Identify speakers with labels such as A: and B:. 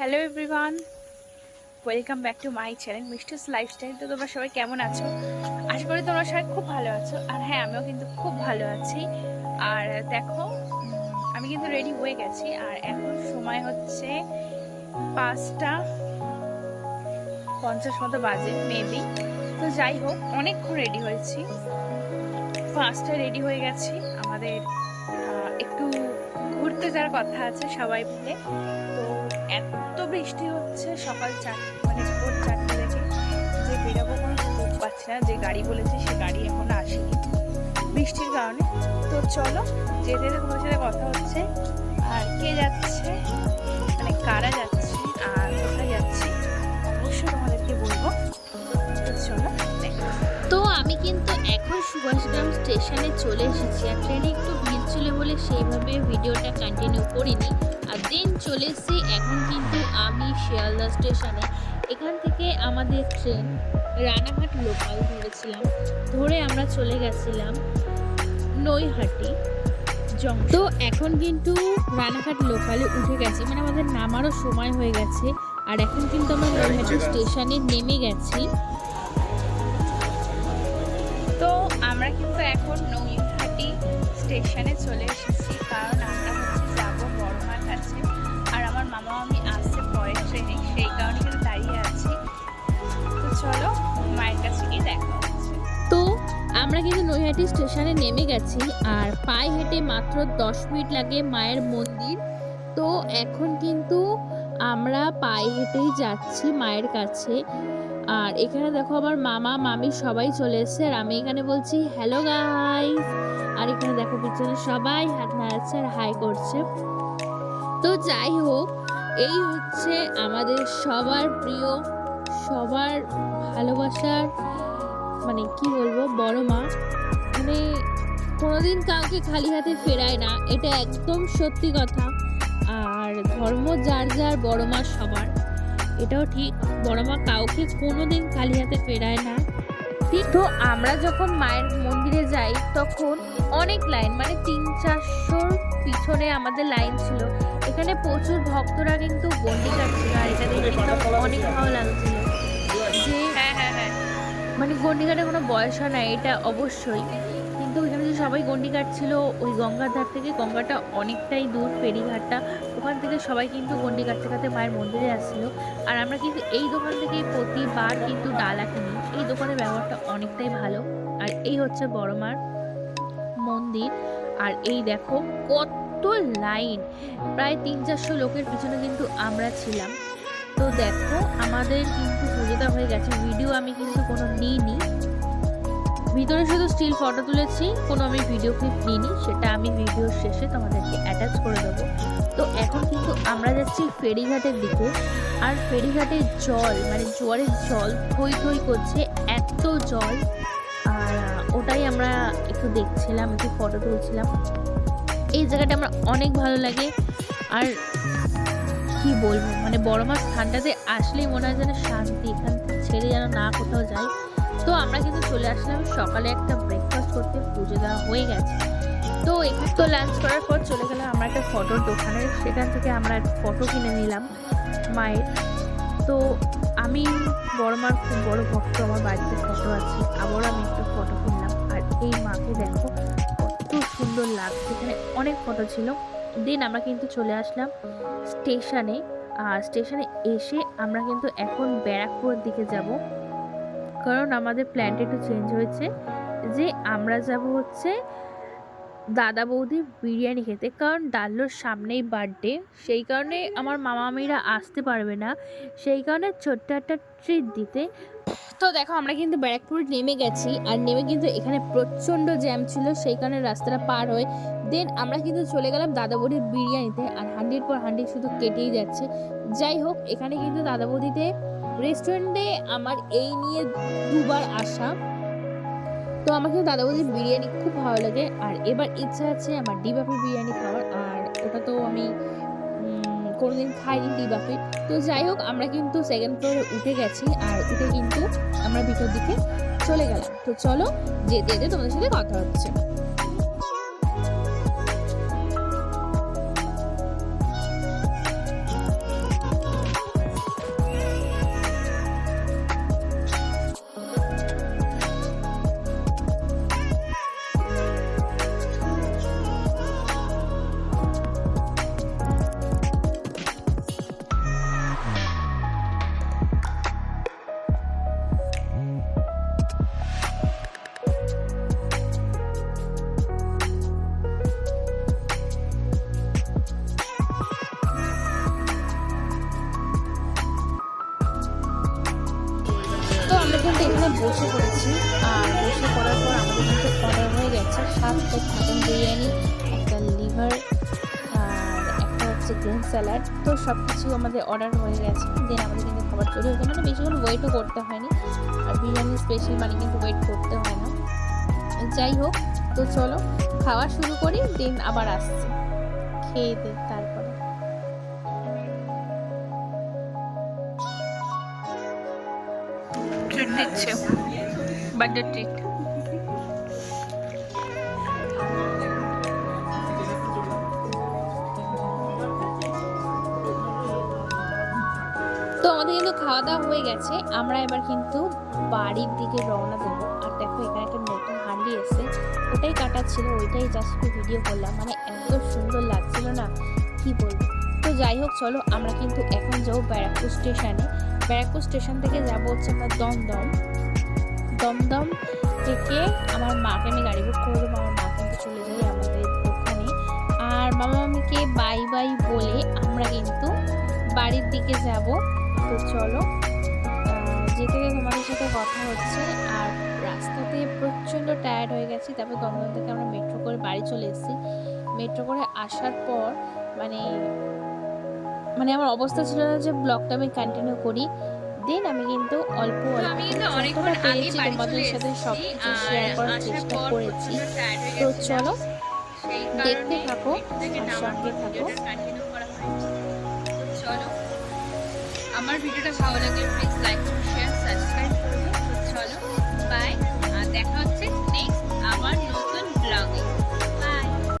A: Hello everyone welcome back to my channel mister's lifestyle তো তোমরা সবাই কেমন আছো? আশা করি তোমরা সবাই খুব ভালো আছো। আর হ্যাঁ আমিও কিন্তু খুব ভালো আছি। আর দেখো আমি কিন্তু রেডি হয়ে গেছি। আর এখন সময় হচ্ছে পাঁচটা পঞ্চাশ মতো বাজে মেবি তো যাই হোক, অনেকক্ষণ রেডি হয়েছি। পাঁচটা রেডি হয়ে গেছি। আমাদের যাওয়ার কথা আছে সবাই মিলে তো এত বৃষ্টি হচ্ছে, সকাল চারটে মানে ভোর চারটে থেকে যে বেরাবো কোনো সুযোগ পাচ্ছি না, যে গাড়ি বলেছে সে গাড়ি এখন আসেনি। বৃষ্টির কারণে। তো চলো যেতে তোমার সাথে কথা হচ্ছে। আর কে যাচ্ছে?
B: এখন সুভাষগ্রাম স্টেশনে চলে এসেছি। আর ট্রেনে একটু ভিড় ছিল বলে সেইভাবে ভিডিওটা কন্টিনিউ করিনি। আর দিন চলে এসেছি এখন কিন্তু আমি শিয়ালদা স্টেশনে। এখান থেকে আমাদের ট্রেন রানাঘাট লোকাল ধরেছিলাম। ধরে আমরা চলে গেছিলাম নৈহাটি জংশন তো এখন কিন্তু রানাঘাট লোকালে উঠে গেছি। মানে আমাদের নামারও সময় হয়ে গেছে। আর এখন কিন্তু আমরা নৈহাটি স্টেশনে নেমে গেছি।
A: আমরা কিন্তু এখন নৈহাটি স্টেশনে চলে এসেছি, কারণ আমরা হচ্ছে যাব বড়মার কাছে। আর আমার মামা আমি আসছে পরের ট্রেনে সেই কারণে কিন্তু দাঁড়িয়ে আছি। তো চলো, মায়ের কাছে গিয়ে দেখা
B: তো আমরা কিন্তু নৈহাটি স্টেশনে নেমে গেছি, আর পায়ে হেঁটে মাত্র দশ মিনিট লাগে মায়ের মন্দির। তো এখন কিন্তু আমরা পায়ে হেঁটেই যাচ্ছি মায়ের কাছে। আর এখানে দেখো আমার মামা, মামি সবাই চলে এসেছে। আর আমি এখানে বলছি হ্যালো গাইস আর এখানে দেখো পিছনে সবাই হাত নাড়াচ্ছে আর হাই করছে। তো যাই হোক, এই হচ্ছে আমাদের সবার প্রিয়, সবার ভালোবাসার মানে কি বলব, বড় মা। মানে কোনোদিন কাউকে খালি হাতে ফেরায় না, এটা একদম সত্যি কথা। আর ধর্ম যার যার, বড় মা সবার। এটাও ঠিক। বড় মা কাউকে কোনোদিন খালি হাতে ফেরায় না। ঠিক তো আমরা যখন মায়ের মন্দিরে যাই তখন অনেক লাইন মানে তিন চারশোর পিছনে আমাদের লাইন ছিল। এখানে প্রচুর ভক্তরা কিন্তু গন্ডি কাটছিল আর এটা দেখে কিন্তু অনেক ভালো লাগছিল। যে
A: হ্যাঁ হ্যাঁ হ্যাঁ।
B: মানে গন্ডি কাটার কোনো বয়স হয় না এটা অবশ্যই। কিন্তু ওইখানে যে সবাই গন্ডি কাটছিল ওই গঙ্গার ধার থেকে গঙ্গাটা অনেকটাই দূর, ফেরিঘাটটা। ওখান থেকে সবাই কিন্তু গন্ডি কাটতে কাটতে মায়ের মন্দিরে আসছিল। আর আমরা কিন্তু এই দোকান থেকে প্রতিবার কিন্তু ডালা কিনি এই দোকানের ব্যবহারটা অনেকটাই ভালো। আর এই হচ্ছে বড় মার মন্দির। আর এই দেখো কত লাইন। প্রায় তিন চারশো লোকের পিছনে কিন্তু আমরা ছিলাম। তো দেখো, আমাদের কিন্তু পুজোটা হয়ে গেছে। ভিডিও আমি কিন্তু কোনো নিইনি। ভিতরে শুধু স্টিল ফটো তুলেছি, কোনো আমি ভিডিও ক্লিপ নিইনি, সেটা আমি ভিডিওর শেষে তোমাদেরকে অ্যাটাচ করে দেবো। তো এখন কিন্তু আমরা যাচ্ছি ফেরিঘাটের দিকে, আর ফেরিঘাটের জল মানে জোয়ারের জল, থই থই করছে, এত জল। আর ওটাই আমরা একটু দেখছিলাম, একটু ফটো তুলছিলাম। এই জায়গাটা আমার অনেক ভালো লাগে। আর কি বলব মানে বড় মাছ ঠান্ডাতে আসলেই মনে হয় যেন শান্তি, এখান ছেড়ে যেন না কোথাও যাই। তো আমরা কিন্তু চলে আসলাম সকালে একটা ব্রেকফাস্ট করতে, পুজো দেওয়া হয়ে গেছে। তো এখানে তো লাঞ্চ করার পর চলে গেলাম আমরা একটা ফটোর দোকানে, সেখান থেকে আমরা ফটো কিনে নিলাম মায়ের। তো আমি, বড় মার খুব বড় ভক্ত, আমার বাড়িতে ফটো আছে, আবারও আমি একটা ফটো কিনলাম। আর এই মাকে দেখো, কত সুন্দর লাগছে, এখানে অনেক ফটো ছিল। দেন আমরা কিন্তু চলে আসলাম স্টেশনে আর স্টেশনে এসে আমরা কিন্তু এখন ব্যারাকপুরের দিকে যাব। কারণ আমাদের প্ল্যানটা একটু চেঞ্জ হয়েছে যে আমরা যাব হচ্ছে দাদা বৌদি বিরিয়ানি খেতে। কারণ ডাল্লোর সামনেই বার্থডে সেই কারণে আমার মামা মামিরা আসতে পারবে না, সেই কারণে ছোট্ট একটা ট্রিট দিতে। তো দেখো, আমরা কিন্তু ব্যারাকপুর নেমে গেছি আর নেমে কিন্তু এখানে প্রচণ্ড জ্যাম ছিল, সেই কারণে রাস্তাটা পার হয়ে দেন আমরা কিন্তু চলে গেলাম দাদা বৌদির বিরিয়ানিতে আর হান্ড্রেড পর হান্ড্রেড শুধু কেটেই যাচ্ছে। যাই হোক, এখানে কিন্তু দাদা বৌদিতে রেস্টুরেন্টে আমার এই নিয়ে দুবার আসা। তো আমার কিন্তু দাদা বৌদির বিরিয়ানি খুব ভালো লাগে। আর এবার ইচ্ছা আছে আমার ডিবাপি বিরিয়ানি খাওয়ার। আর ওটা তো আমি কোনোদিন খাইনি ডিবাপি। তো যাই হোক, আমরা কিন্তু সেকেন্ড ফ্লোরে উঠে গেছি। আর উঠে কিন্তু আমরা ভিতর দিকে চলে গেলাম। তো চলো যেতে যেতে তোমাদের সাথে কথা হচ্ছে। বসে পড়েছি। আর বসে পড়ার পর আমাদের কিন্তু অর্ডার হয়ে গেছে। সাত প্লেট মাটন বিরিয়ানি, একটা লিভার, আর একটা হচ্ছে গ্রিন স্যালাড। তো সব কিছু আমাদের অর্ডার হয়ে গেছে। দেন আমাদের কিন্তু খাবার চলে হয়েছে মানে বেশিক্ষণ ওয়েটও করতে হয়নি। আর বিরিয়ানি স্পেশাল মানে কিন্তু ওয়েট করতে হয় না। যাই হোক, তো চলো, খাওয়া শুরু করি, দেন আবার আসছে। খেয়ে দিই
A: ট্রিট দিচ্ছে। বার্থডে ট্রিট
B: তো আমাদের কিন্তু খাওয়া দাওয়া হয়ে গেছে। আমরা এবার কিন্তু বাড়ির দিকে রওনা দেবো। আর দেখো, এখানে একটা নতুন হান্ডি এসে ওটাই কাটাচ্ছিল ওইটাই জাস্ট ভিডিও করলাম মানে এত সুন্দর লাগছিল না, কি বলব? তো যাই হোক, চলো আমরা কিন্তু এখন যাব ব্যারাকপুর স্টেশনে। ব্যারাকপুর স্টেশন থেকে যাব হচ্ছে আমরা দমদম। দমদম থেকে আমার মাকে আমি গাড়ি বুক করে দেবো, আমার মা কিন্তু চলে যাই আমাদের ওখানে আর মামা মামিকে বাই বাই বলে আমরা কিন্তু বাড়ির দিকে যাব। তো চলো যেতে তোমাদের সাথে কথা হচ্ছে, আর রাস্তাতে প্রচণ্ড টায়ার্ড হয়ে গেছি। তারপর দমদম থেকে আমরা মেট্রো করে বাড়ি চলে এসেছি। মেট্রো করে আসার পর মানে মানে আমার অবস্থা ছিল না যে ব্লগটা আমি কন্টিনিউ করি। দেন আমি কিন্তু অল্প যতটা পেরেছি তোমাদের সাথে সব কিছু শেয়ার করার চেষ্টা করেছি। তো চলো দেখতে থাকো আর সঙ্গে থাকো।
A: চলো আমার ভিডিওটা ভালো লাগলে প্লিজ লাইক শেয়ার সাবস্ক্রাইব চলো বাই দেখা হচ্ছে নেক্সট